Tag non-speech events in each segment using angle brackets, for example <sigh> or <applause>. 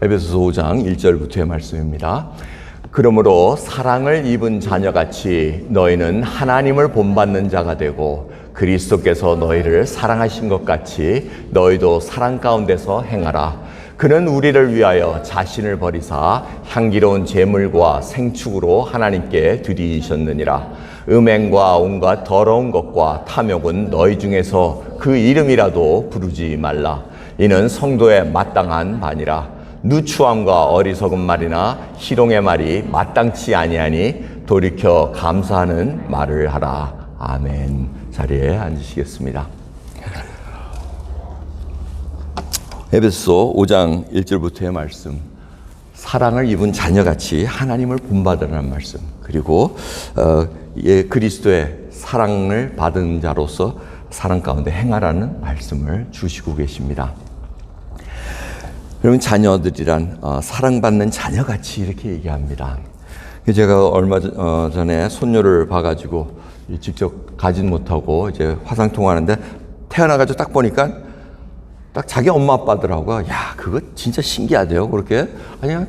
에베소서 5장 1절부터의 말씀입니다. 그러므로 사랑을 입은 자녀같이 너희는 하나님을 본받는 자가 되고 그리스도께서 너희를 사랑하신 것 같이 너희도 사랑 가운데서 행하라. 그는 우리를 위하여 자신을 버리사 향기로운 제물과 생축으로 하나님께 드리셨느니라. 음행과 온갖 더러운 것과 탐욕은 너희 중에서 그 이름이라도 부르지 말라. 이는 성도의 마땅한 반이라. 누추함과 어리석은 말이나 희롱의 말이 마땅치 아니하니 돌이켜 감사하는 말을 하라. 아멘. 자리에 앉으시겠습니다. 에베소 5장 1절부터의 말씀. 사랑을 입은 자녀같이 하나님을 본받으라는 말씀. 그리고 어, 예, 그리스도의 사랑을 받은 자로서 사랑 가운데 행하라는 말씀을 주시고 계십니다. 그러면 자녀들이란 어, 사랑받는 자녀같이 이렇게 얘기합니다. 제가 얼마 전, 어, 전에 손녀를 봐가지고 직접 가진 못하고 이제 화상 통화하는데 태어나가지고 딱 보니까 딱 자기 엄마 아빠더라고요. 야, 그거 진짜 신기하대요. 그렇게 그냥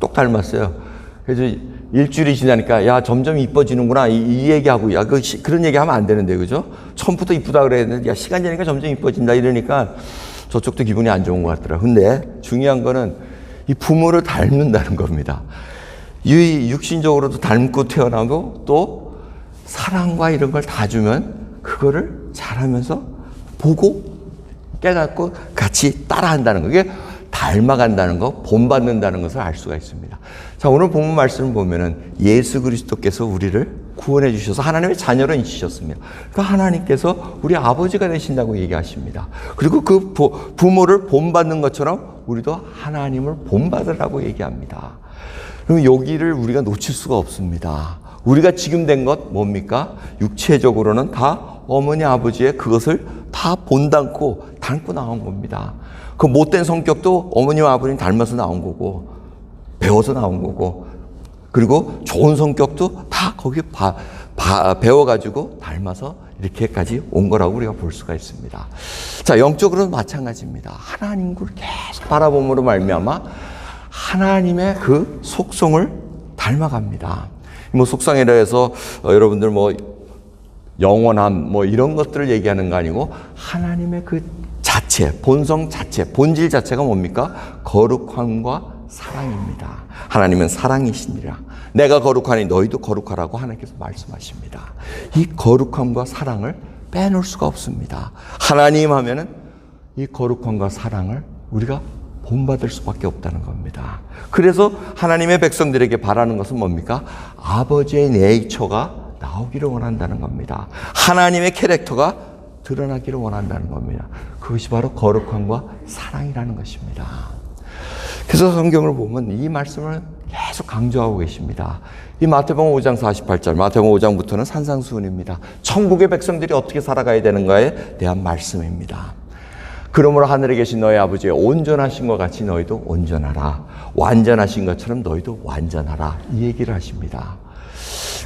똑 닮았어요. 그래서 일주일이 지나니까 야 점점 이뻐지는구나 이, 이 얘기하고 야 그, 그런 얘기하면 안 되는데 그죠? 처음부터 이쁘다 그래야 되는데 야 시간 지나니까 점점 이뻐진다 이러니까 저쪽도 기분이 안 좋은 것 같더라. 근데 중요한 거는 이 부모를 닮는다는 겁니다. 이 육신적으로도 닮고 태어나고 또 사랑과 이런 걸 다 주면 그거를 잘하면서 보고 깨닫고 같이 따라한다는 거. 이게 닮아간다는 거, 본받는다는 것을 알 수가 있습니다. 자, 오늘 본문 말씀을 보면은 예수 그리스도께서 우리를 구원해 주셔서 하나님의 자녀로 인치셨습니다. 그 하나님께서 우리 아버지가 되신다고 얘기하십니다. 그리고 그 부모를 본받는 것처럼 우리도 하나님을 본받으라고 얘기합니다. 그럼 여기를 우리가 놓칠 수가 없습니다. 우리가 지금 된 것 뭡니까? 육체적으로는 다 어머니 아버지의 그것을 다 본닮고 닮고 나온 겁니다. 그 못된 성격도 어머니와 아버님 닮아서 나온 거고 배워서 나온 거고 그리고 좋은 성격도 다 거기 바, 바, 배워가지고 닮아서 이렇게까지 온 거라고 우리가 볼 수가 있습니다. 자 영적으로는 마찬가지입니다. 하나님을 계속 바라봄으로 말미암아 하나님의 그 속성을 닮아갑니다. 뭐 속성이라 해서 어, 여러분들 뭐 영원함 뭐 이런 것들을 얘기하는 거 아니고 하나님의 그 자체, 본성 자체, 본질 자체가 뭡니까? 거룩함과 사랑입니다. 하나님은 사랑이시니라. 내가 거룩하니 너희도 거룩하라고 하나님께서 말씀하십니다. 이 거룩함과 사랑을 빼놓을 수가 없습니다. 하나님 하면은 이 거룩함과 사랑을 우리가 본받을 수밖에 없다는 겁니다. 그래서 하나님의 백성들에게 바라는 것은 뭡니까? 아버지의 네이처가 나오기를 원한다는 겁니다. 하나님의 캐릭터가 드러나기를 원한다는 겁니다. 그것이 바로 거룩함과 사랑이라는 것입니다. 그래서 성경을 보면 이 말씀을 계속 강조하고 계십니다. 이 마태복음 5장 48절, 마태복음 5장부터는 산상수훈입니다. 천국의 백성들이 어떻게 살아가야 되는가에 대한 말씀입니다. 그러므로 하늘에 계신 너희 아버지의 온전하신 것 같이 너희도 온전하라. 완전하신 것처럼 너희도 완전하라. 이 얘기를 하십니다.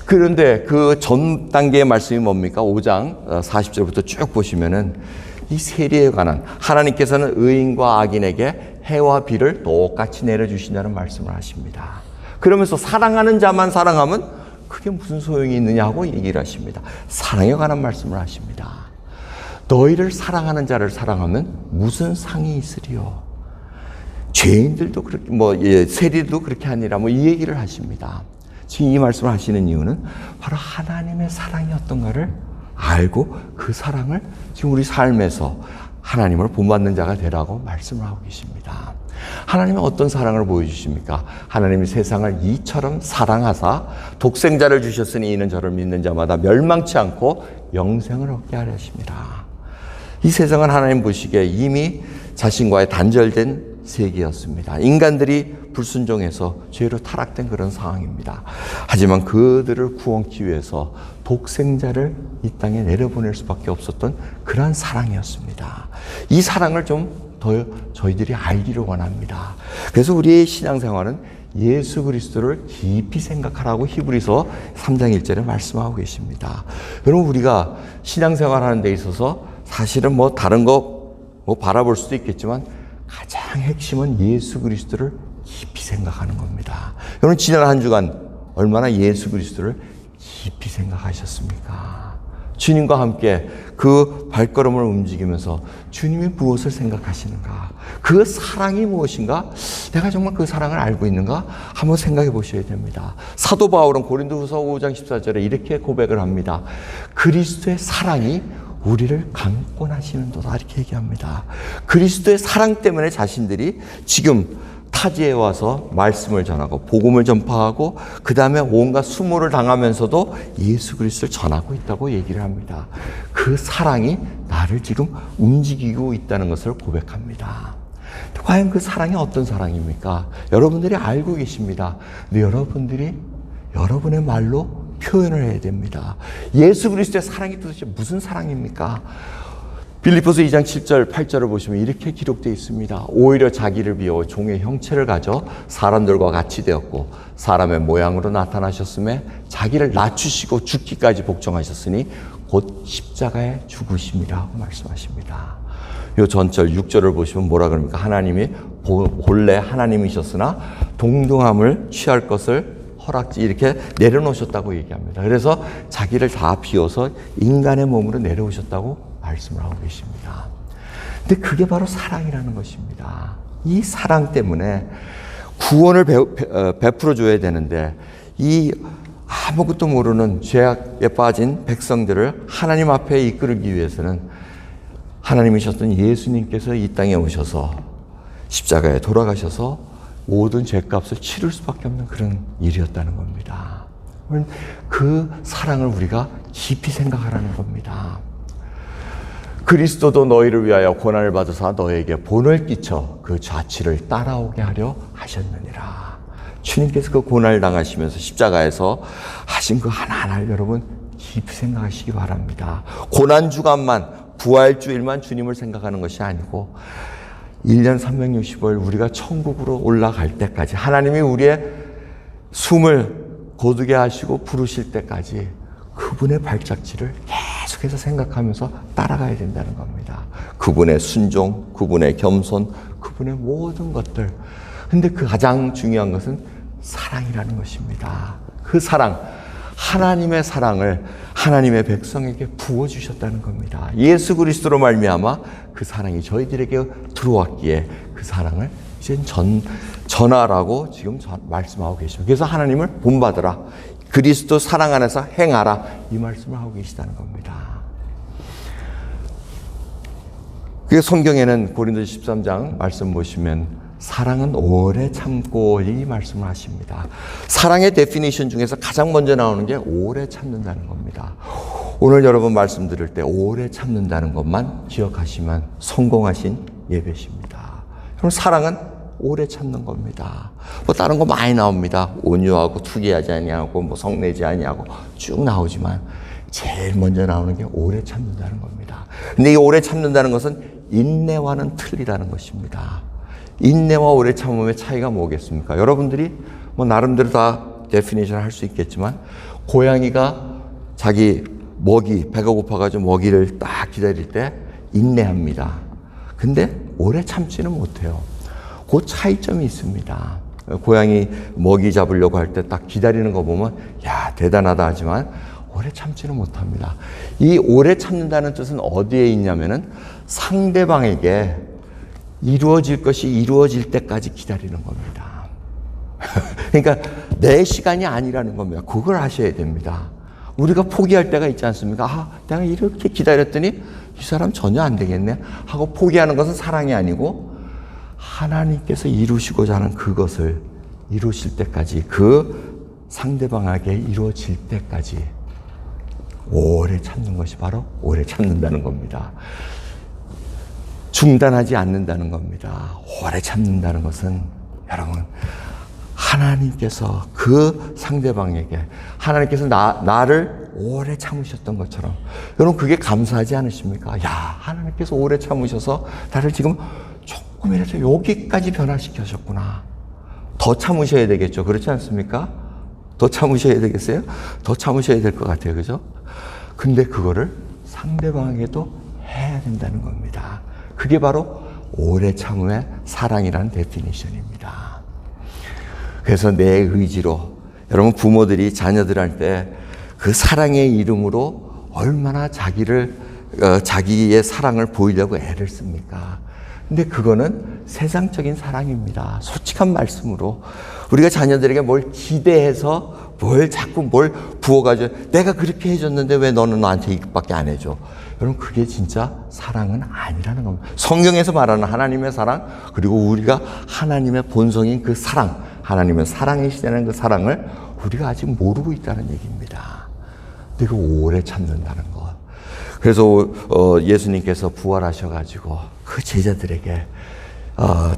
그런데 그 전 단계의 말씀이 뭡니까? 5장 40절부터 어, 쭉 보시면은 이 세리에 관한 하나님께서는 의인과 악인에게 해와 비를 똑같이 내려주신다는 말씀을 하십니다. 그러면서 사랑하는 자만 사랑하면 그게 무슨 소용이 있느냐고 얘기를 하십니다. 사랑에 관한 말씀을 하십니다. 너희를 사랑하는 자를 사랑하면 무슨 상이 있으리요? 죄인들도 그렇게 뭐 예, 세리도 그렇게 아니라 뭐 이 얘기를 하십니다. 지금 이 말씀을 하시는 이유는 바로 하나님의 사랑이 어떤가를 알고 그 사랑을 지금 우리 삶에서 하나님을 본받는 자가 되라고 말씀을 하고 계십니다. 하나님은 어떤 사랑을 보여주십니까? 하나님이 세상을 이처럼 사랑하사 독생자를 주셨으니 이는 저를 믿는 자마다 멸망치 않고 영생을 얻게 하려 하십니다. 이 세상은 하나님 보시기에 이미 자신과의 단절된 세계였습니다. 인간들이 불순종해서 죄로 타락된 그런 상황입니다. 하지만 그들을 구원기 위해서 독생자를 이 땅에 내려보낼 수밖에 없었던 그러한 사랑이었습니다. 이 사랑을 좀 더 저희들이 알기를 원합니다. 그래서 우리의 신앙생활은 예수 그리스도를 깊이 생각하라고 히브리서 3장 1절에 말씀하고 계십니다. 여러분 우리가 신앙생활 하는 데 있어서 사실은 뭐 다른 거 뭐 바라볼 수도 있겠지만 가장 핵심은 예수 그리스도를 깊이 생각하는 겁니다. 여러분 지난 한 주간 얼마나 예수 그리스도를 깊이 생각하셨습니까? 주님과 함께 그 발걸음을 움직이면서 주님이 무엇을 생각하시는가? 그 사랑이 무엇인가? 내가 정말 그 사랑을 알고 있는가? 한번 생각해 보셔야 됩니다. 사도 바울은 고린도후서 5장 14절에 이렇게 고백을 합니다. 그리스도의 사랑이 우리를 강권하시는도다 이렇게 얘기합니다. 그리스도의 사랑 때문에 자신들이 지금 타지에 와서 말씀을 전하고 복음을 전파하고 그 다음에 온갖 수모를 당하면서도 예수 그리스도를 전하고 있다고 얘기를 합니다. 그 사랑이 나를 지금 움직이고 있다는 것을 고백합니다. 과연 그 사랑이 어떤 사랑입니까? 여러분들이 알고 계십니다. 근데 여러분들이 여러분의 말로 표현을 해야 됩니다. 예수 그리스도의 사랑이 도대체 무슨 사랑입니까? 빌리포스 2장 7절, 8절을 보시면 이렇게 기록되어 있습니다. 오히려 자기를 비워 종의 형체를 가져 사람들과 같이 되었고 사람의 모양으로 나타나셨음에 자기를 낮추시고 죽기까지 복종하셨으니 곧 십자가에 죽으심이라고 말씀하십니다. 요 전절 6절을 보시면 뭐라 그럽니까? 하나님이 본래 하나님이셨으나 동등함을 취할 것을 허락지 이렇게 내려놓으셨다고 얘기합니다. 그래서 자기를 다 비워서 인간의 몸으로 내려오셨다고 말씀을 하고 계십니다. 근데 그게 바로 사랑이라는 것입니다. 이 사랑 때문에 구원을 배, 풀어 줘야 되는데 이 아무것도 모르는 죄악에 빠진 백성들을 하나님 앞에 이끌기 위해서는 하나님이셨던 예수님께서 이 땅에 오셔서 십자가에 돌아가셔서 모든 죄값을 치를 수밖에 없는 그런 일이었다는 겁니다. 그 사랑을 우리가 깊이 생각하라는 겁니다. 그리스도도 너희를 위하여 고난을 받으사 너에게 본을 끼쳐 그 자치를 따라오게 하려 하셨느니라. 주님께서 그 고난을 당하시면서 십자가에서 하신 그 하나하나를 여러분 깊이 생각하시기 바랍니다. 고난 주간만 부활 주일만 주님을 생각하는 것이 아니고 1년 365일 우리가 천국으로 올라갈 때까지 하나님이 우리의 숨을 거두게 하시고 부르실 때까지 그분의 발자취를 계속해서 생각하면서 따라가야 된다는 겁니다. 그분의 순종, 그분의 겸손, 그분의 모든 것들. 근데 그 가장 중요한 것은 사랑이라는 것입니다. 그 사랑, 하나님의 사랑을 하나님의 백성에게 부어 주셨다는 겁니다. 예수 그리스도로 말미암아 그 사랑이 저희들에게 들어왔기에 그 사랑을 이제 전 전하라고 지금 전, 말씀하고 계십니다. 그래서 하나님을 본받으라. 그리스도 사랑 안에서 행하라. 이 말씀을 하고 계시다는 겁니다. 그 성경에는 고린도 13장 말씀 보시면 사랑은 오래 참고 이 말씀을 하십니다. 사랑의 데피니션 중에서 가장 먼저 나오는 게 오래 참는다는 겁니다. 오늘 여러분 말씀 드릴 때 오래 참는다는 것만 기억하시면 성공하신 예배십니다. 그럼 사랑은 오래 참는 겁니다. 뭐 다른 거 많이 나옵니다. 온유하고 투기하지 아니하고 뭐 성내지 아니하고 쭉 나오지만 제일 먼저 나오는 게 오래 참는다는 겁니다. 근데 이 오래 참는다는 것은 인내와는 틀리다는 것입니다. 인내와 오래 참음의 차이가 뭐겠습니까? 여러분들이 뭐 나름대로 다 데피니션 할 수 있겠지만 고양이가 자기 먹이 배가 고파가지고 먹이를 딱 기다릴 때 인내합니다. 근데 오래 참지는 못해요. 그 차이점이 있습니다. 고양이 먹이 잡으려고 할 때 딱 기다리는 거 보면 야 대단하다 하지만 오래 참지는 못합니다. 이 오래 참는다는 뜻은 어디에 있냐면은 상대방에게 이루어질 것이 이루어질 때까지 기다리는 겁니다. <laughs> 그러니까 내 시간이 아니라는 겁니다. 그걸 하셔야 됩니다. 우리가 포기할 때가 있지 않습니까? 아, 내가 이렇게 기다렸더니 이 사람 전혀 안 되겠네 하고 포기하는 것은 사랑이 아니고 하나님께서 이루시고자 하는 그것을 이루실 때까지 그 상대방에게 이루어질 때까지 오래 참는 것이 바로 오래 참는다는 겁니다. 중단하지 않는다는 겁니다. 오래 참는다는 것은 여러분 하나님께서 그 상대방에게 하나님께서 나, 나를 오래 참으셨던 것처럼 여러분 그게 감사하지 않으십니까? 야 하나님께서 오래 참으셔서 나를 지금 조금이라도 여기까지 변화시켜셨구나. 더 참으셔야 되겠죠. 그렇지 않습니까? 더 참으셔야 되겠어요? 더 참으셔야 될 것 같아요. 그죠? 근데 그거를 상대방에게도 해야 된다는 겁니다. 그게 바로 오래 참음의 사랑이라는 데피니션입니다. 그래서 내 의지로 여러분 부모들이 자녀들한테 그 사랑의 이름으로 얼마나 자기를 어, 자기의 사랑을 보이려고 애를 씁니까? 근데 그거는 세상적인 사랑입니다. 솔직한 말씀으로 우리가 자녀들에게 뭘 기대해서 뭘 자꾸 뭘 부어가지고 내가 그렇게 해줬는데 왜 너는 나한테 이것밖에 안 해줘? 여러분 그게 진짜 사랑은 아니라는 겁니다. 성경에서 말하는 하나님의 사랑 그리고 우리가 하나님의 본성인 그 사랑 하나님은 사랑이시다는 그 사랑을 우리가 아직 모르고 있다는 얘기입니다. 근데 그 오래 참는다는 것. 그래서 어, 예수님께서 부활하셔가지고 그 제자들에게 어,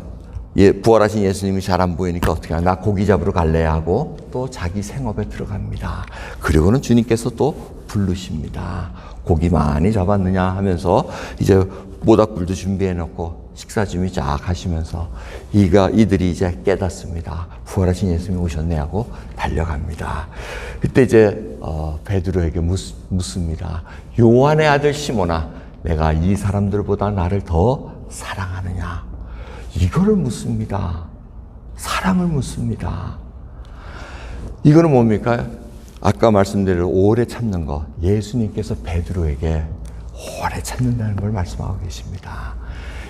예, 부활하신 예수님이 잘 안 보이니까 어떻게 하나 나 고기 잡으러 갈래 하고 또 자기 생업에 들어갑니다. 그리고는 주님께서 또 부르십니다. 고기 많이 잡았느냐 하면서 이제 모닥불도 준비해 놓고 식사 준비 쫙 하시면서 이가 이들이 이제 깨닫습니다. 부활하신 예수님이 오셨네 하고 달려갑니다. 그때 이제 어, 베드로에게 묻, 묻습니다. 요한의 아들 시모나 내가 이 사람들보다 나를 더 사랑하느냐? 이거를 묻습니다. 사랑을 묻습니다. 이거는 뭡니까? 아까 말씀드린 오래 참는 것. 예수님께서 베드로에게 오래 참는다는 걸 말씀하고 계십니다.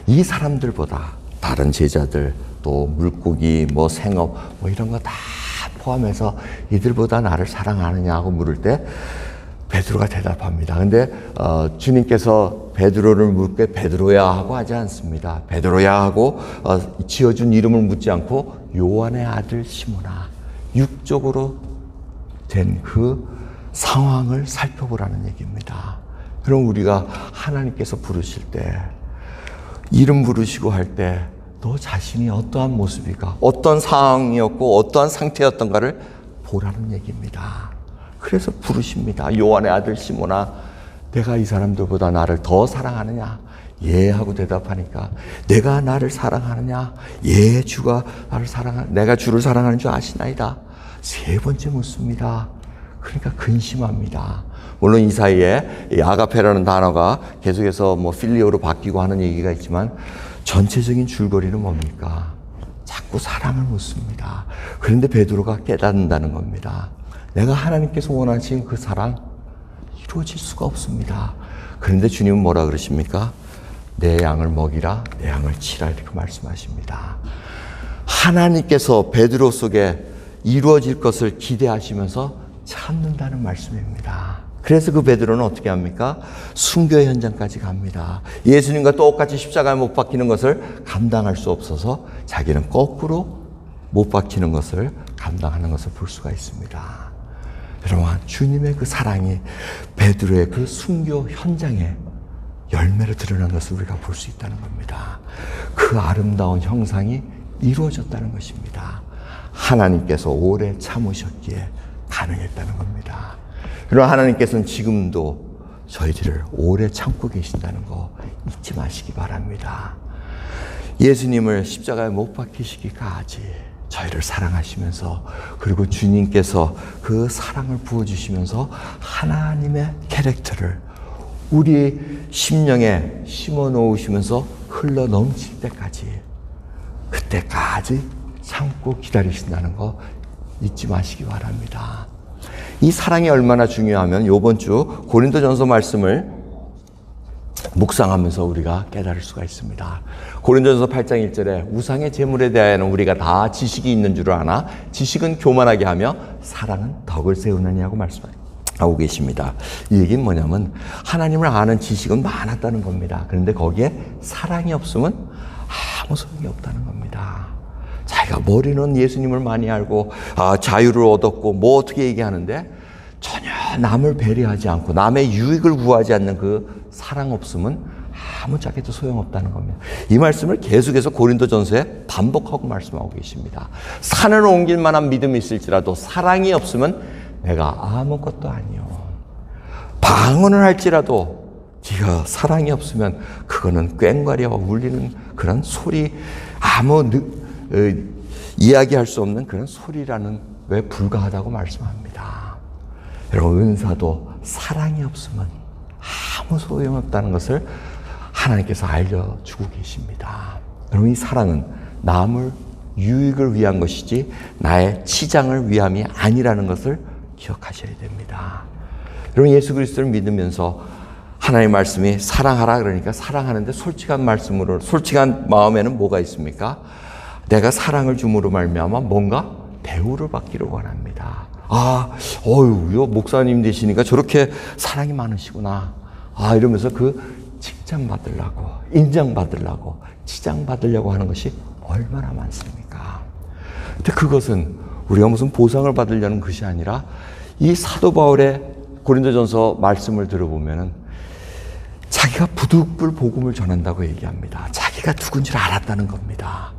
이 사람들보다 다른 제자들 또 물고기 뭐 생업 뭐 이런 거 다 포함해서 이들보다 나를 사랑하느냐고 물을 때 베드로가 대답합니다. 근데 어, 주님께서 베드로를 때 베드로야 하고 하지 않습니다. 베드로야 하고 어, 지어준 이름을 묻지 않고 요한의 아들 시모나 육적으로 된 그 상황을 살펴보라는 얘기입니다. 그럼 우리가 하나님께서 부르실 때 이름 부르시고 할 때 너 자신이 어떠한 모습일까, 어떤 상황이었고 어떠한 상태였던가를 보라는 얘기입니다. 그래서 부르십니다. 요한의 아들 시모나, 내가 이 사람들보다 나를 더 사랑하느냐? 예 하고 대답하니까 내가 나를 사랑하느냐? 예 주가 나를 사랑하 내가 주를 사랑하는 줄 아시나이다. 세 번째 묻습니다. 그러니까 근심합니다. 물론 이 사이에 이 아가페라는 단어가 계속해서 뭐 필리오로 바뀌고 하는 얘기가 있지만 전체적인 줄거리는 뭡니까? 자꾸 사랑을 묻습니다. 그런데 베드로가 깨닫는다는 겁니다. 내가 하나님께서 원하신 그 사랑 이루어질 수가 없습니다. 그런데 주님은 뭐라 그러십니까? 내 양을 먹이라, 내 양을 치라 이렇게 말씀하십니다. 하나님께서 베드로 속에 이루어질 것을 기대하시면서 참는다는 말씀입니다. 그래서 그 베드로는 어떻게 합니까? 순교 현장까지 갑니다. 예수님과 똑같이 십자가에 못 박히는 것을 감당할 수 없어서 자기는 거꾸로 못 박히는 것을 감당하는 것을 볼 수가 있습니다. 여러분, 주님의 그 사랑이 베드로의 그 순교 현장에 열매로 드러난 것을 우리가 볼 수 있다는 겁니다. 그 아름다운 형상이 이루어졌다는 것입니다. 하나님께서 오래 참으셨기에 가능했다는 겁니다. 그럼 하나님께서는 지금도 저희들을 오래 참고 계신다는 거 잊지 마시기 바랍니다. 예수님을 십자가에 못 박히시기까지 저희를 사랑하시면서 그리고 주님께서 그 사랑을 부어주시면서 하나님의 캐릭터를 우리 심령에 심어 놓으시면서 흘러 넘칠 때까지 그때까지 참고 기다리신다는 거 잊지 마시기 바랍니다. 이 사랑이 얼마나 중요하면 이번 주 고린도전서 말씀을 묵상하면서 우리가 깨달을 수가 있습니다. 고린도전서 8장 1절에 우상의 제물에 대하여는 우리가 다 지식이 있는 줄 아나 지식은 교만하게 하며 사랑은 덕을 세우느냐고 말씀하고 계십니다. 이 얘기는 뭐냐면 하나님을 아는 지식은 많았다는 겁니다. 그런데 거기에 사랑이 없으면 아무 소용이 없다는 겁니다. 자기가 머리는 예수님을 많이 알고 아, 자유를 얻었고 뭐 어떻게 얘기하는데 전혀 남을 배려하지 않고 남의 유익을 구하지 않는 그 사랑 없음은 아무짝에도 소용없다는 겁니다. 이 말씀을 계속해서 고린도전서에 반복하고 말씀하고 계십니다. 산을 옮길 만한 믿음이 있을지라도 사랑이 없으면 내가 아무것도 아니요. 방언을 할지라도 네가 사랑이 없으면 그거는 꽹과리와 울리는 그런 소리 아무 이야기할 수 없는 그런 소리라는 왜 불가하다고 말씀합니다. 여러분 은사도 사랑이 없으면 아무 소용 없다는 것을 하나님께서 알려주고 계십니다. 여러분, 이 사랑은 남을 유익을 위한 것이지 나의 치장을 위함이 아니라는 것을 기억하셔야 됩니다. 여러분, 예수 그리스도를 믿으면서 하나님의 말씀이 사랑하라 그러니까 사랑하는데 솔직한 말씀으로 솔직한 마음에는 뭐가 있습니까? 내가 사랑을 줌으로 말미암아 뭔가 대우를 받기를 원합니다. 아, 어유, 요 목사님 되시니까 저렇게 사랑이 많으시구나. 아, 이러면서 그 칭찬 받으려고, 인정 받으려고, 치장 받으려고 하는 것이 얼마나 많습니까? 근데 그것은 우리가 무슨 보상을 받으려는 것이 아니라 이 사도 바울의 고린도전서 말씀을 들어보면은 자기가 부득불 복음을 전한다고 얘기합니다. 자기가 누군지를 알았다는 겁니다.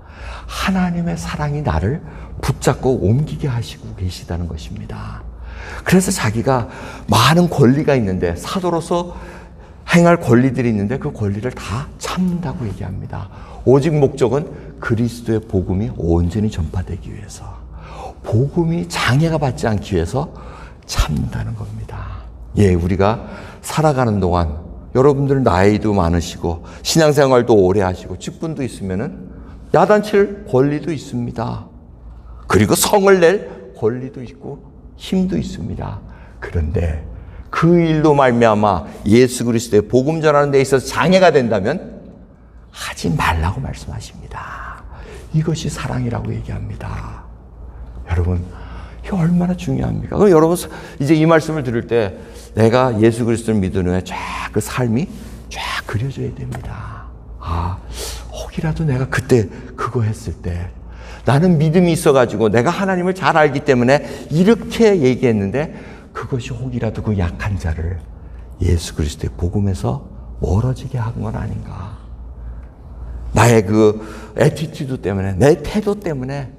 하나님의 사랑이 나를 붙잡고 옮기게 하시고 계시다는 것입니다. 그래서 자기가 많은 권리가 있는데 사도로서 행할 권리들이 있는데 그 권리를 다 참는다고 얘기합니다. 오직 목적은 그리스도의 복음이 온전히 전파되기 위해서 복음이 장애가 받지 않기 위해서 참는다는 겁니다. 예, 우리가 살아가는 동안 여러분들 나이도 많으시고 신앙생활도 오래 하시고 직분도 있으면은 야단칠 권리도 있습니다. 그리고 성을 낼 권리도 있고 힘도 있습니다. 그런데 그 일로 말미암아 예수 그리스도의 복음 전하는 데 있어서 장애가 된다면 하지 말라고 말씀하십니다. 이것이 사랑이라고 얘기합니다. 여러분, 이게 얼마나 중요합니까? 그럼 여러분, 이제 이 말씀을 들을 때 내가 예수 그리스도를 믿는 후에 쫙 그 삶이 쫙 그려져야 됩니다. 아, 혹이라도 내가 그때 그거 했을 때 나는 믿음이 있어가지고 내가 하나님을 잘 알기 때문에 이렇게 얘기했는데 그것이 혹이라도 그 약한 자를 예수 그리스도의 복음에서 멀어지게 한 건 아닌가. 나의 그 에티튜드 때문에, 내 태도 때문에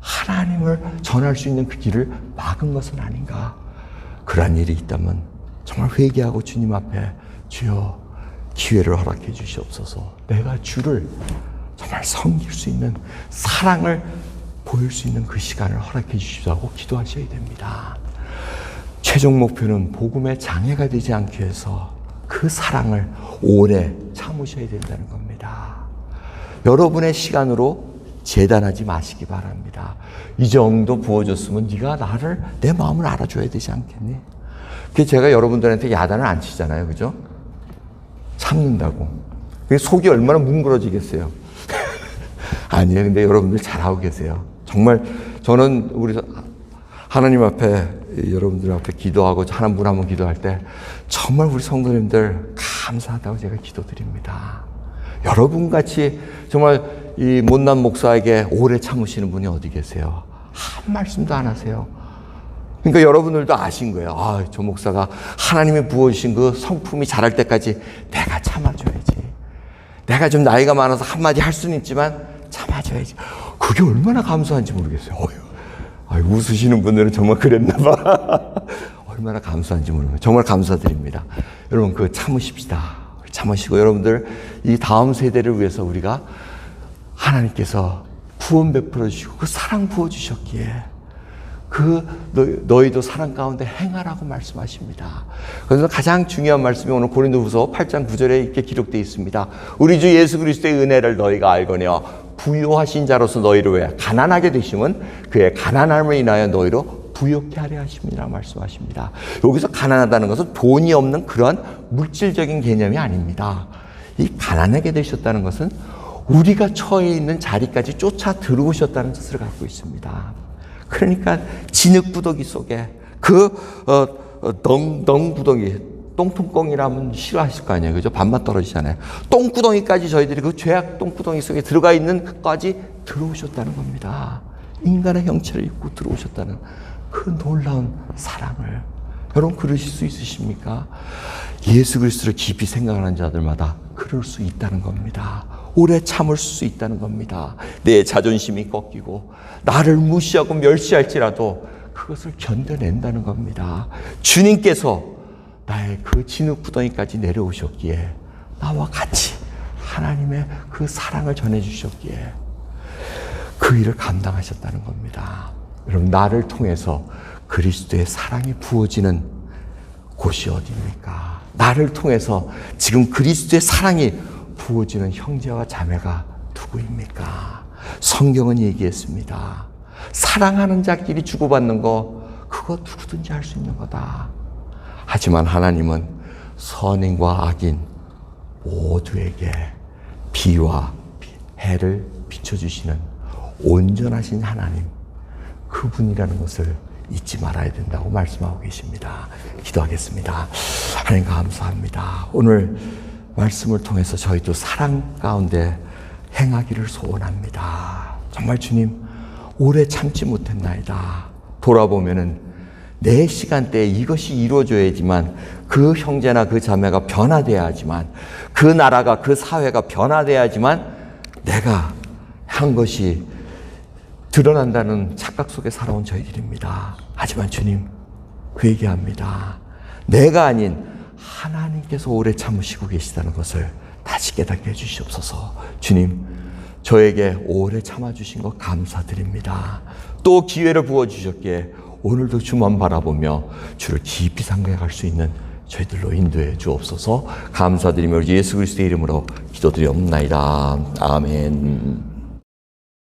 하나님을 전할 수 있는 그 길을 막은 것은 아닌가. 그러한 일이 있다면 정말 회개하고 주님 앞에 주여 기회를 허락해 주시옵소서. 내가 주를 정말 섬길 수 있는 사랑을 보일 수 있는 그 시간을 허락해 주시라고 기도하셔야 됩니다. 최종 목표는 복음의 장애가 되지 않기 위해서 그 사랑을 오래 참으셔야 된다는 겁니다. 여러분의 시간으로 재단하지 마시기 바랍니다. 이 정도 부어줬으면 네가 나를 내 마음을 알아줘야 되지 않겠니? 그 제가 여러분들한테 야단을 안 치잖아요, 그죠? 참는다고. 그 속이 얼마나 뭉그러지겠어요. <laughs> 아니에요. 근데 여러분들 잘하고 계세요. 정말 저는 우리 하나님 앞에 여러분들 앞에 기도하고 하나님 분 한번 기도할 때 정말 우리 성도님들 감사하다고 제가 기도드립니다. 여러분 같이 정말 이 못난 목사에게 오래 참으시는 분이 어디 계세요? 한 말씀도 안 하세요. 그러니까 여러분들도 아신 거예요. 아, 저 목사가 하나님이 부어주신 그 성품이 자랄 때까지 내가 참아줘야지. 내가 좀 나이가 많아서 한마디 할 수는 있지만 참아줘야지. 그게 얼마나 감사한지 모르겠어요. 어휴. 아, 웃으시는 분들은 정말 그랬나 봐. <laughs> 얼마나 감사한지 모르겠어요. 정말 감사드립니다. 여러분, 그 참으십시다. 참으시고 여러분들 이 다음 세대를 위해서 우리가 하나님께서 구원 베풀어 주시고 그 사랑 부어 주셨기에 그 너, 희도 사랑 가운데 행하라고 말씀하십니다. 그래서 가장 중요한 말씀이 오늘 고린도후서 8장 9절에 이렇게 기록되어 있습니다. 우리 주 예수 그리스도의 은혜를 너희가 알거니와 부요하신 자로서 너희를 왜 가난하게 되심은 그의 가난함을 인하여 너희로 부욕케 하려 하십니다. 말씀하십니다. 여기서 가난하다는 것은 돈이 없는 그런 물질적인 개념이 아닙니다. 이 가난하게 되셨다는 것은 우리가 처해 있는 자리까지 쫓아 들어오셨다는 뜻을 갖고 있습니다. 그러니까 진흙구더기 속에 그 어, 어, 덩 덩 구덩이 똥통꽁이라면 싫어하실 거 아니에요. 그죠? 반만 떨어지잖아요. 똥구덩이까지 저희들이 그 죄악 똥구덩이 속에 들어가 있는 것까지 들어오셨다는 겁니다. 인간의 형체를 입고 들어오셨다는 그 놀라운 사랑을 여러분 그러실 수 있으십니까? 예수 그리스도를 깊이 생각하는 자들마다 그럴 수 있다는 겁니다. 오래 참을 수 있다는 겁니다. 내 자존심이 꺾이고 나를 무시하고 멸시할지라도 그것을 견뎌낸다는 겁니다. 주님께서 나의 그 진흙 구덩이까지 내려오셨기에 나와 같이 하나님의 그 사랑을 전해주셨기에 그 일을 감당하셨다는 겁니다. 여러분, 나를 통해서 그리스도의 사랑이 부어지는 곳이 어디입니까? 나를 통해서 지금 그리스도의 사랑이 부어지는 형제와 자매가 누구입니까? 성경은 얘기했습니다. 사랑하는 자끼리 주고받는 거, 그거 누구든지 할 수 있는 거다. 하지만 하나님은 선인과 악인 모두에게 비와 해를 비춰주시는 온전하신 하나님, 그분이라는 것을 잊지 말아야 된다고 말씀하고 계십니다. 기도하겠습니다. 하나님 감사합니다. 오늘 말씀을 통해서 저희도 사랑 가운데 행하기를 소원합니다. 정말 주님, 오래 참지 못했나이다. 돌아보면은 내 시간대에 이것이 이루어져야지만 그 형제나 그 자매가 변화돼야지만 그 나라가 그 사회가 변화돼야지만 내가 한 것이 드러난다는 착각 속에 살아온 저희들입니다. 하지만 주님, 그 얘기합니다. 내가 아닌 하나님께서 오래 참으시고 계시다는 것을 다시 깨닫게 해주시옵소서. 주님, 저에게 오래 참아주신 것 감사드립니다. 또 기회를 부어주셨기에 오늘도 주만 바라보며 주를 깊이 상대할 수 있는 저희들로 인도해 주옵소서 감사드리며 예수 그리스도의 이름으로 기도드리옵나이다. 아멘.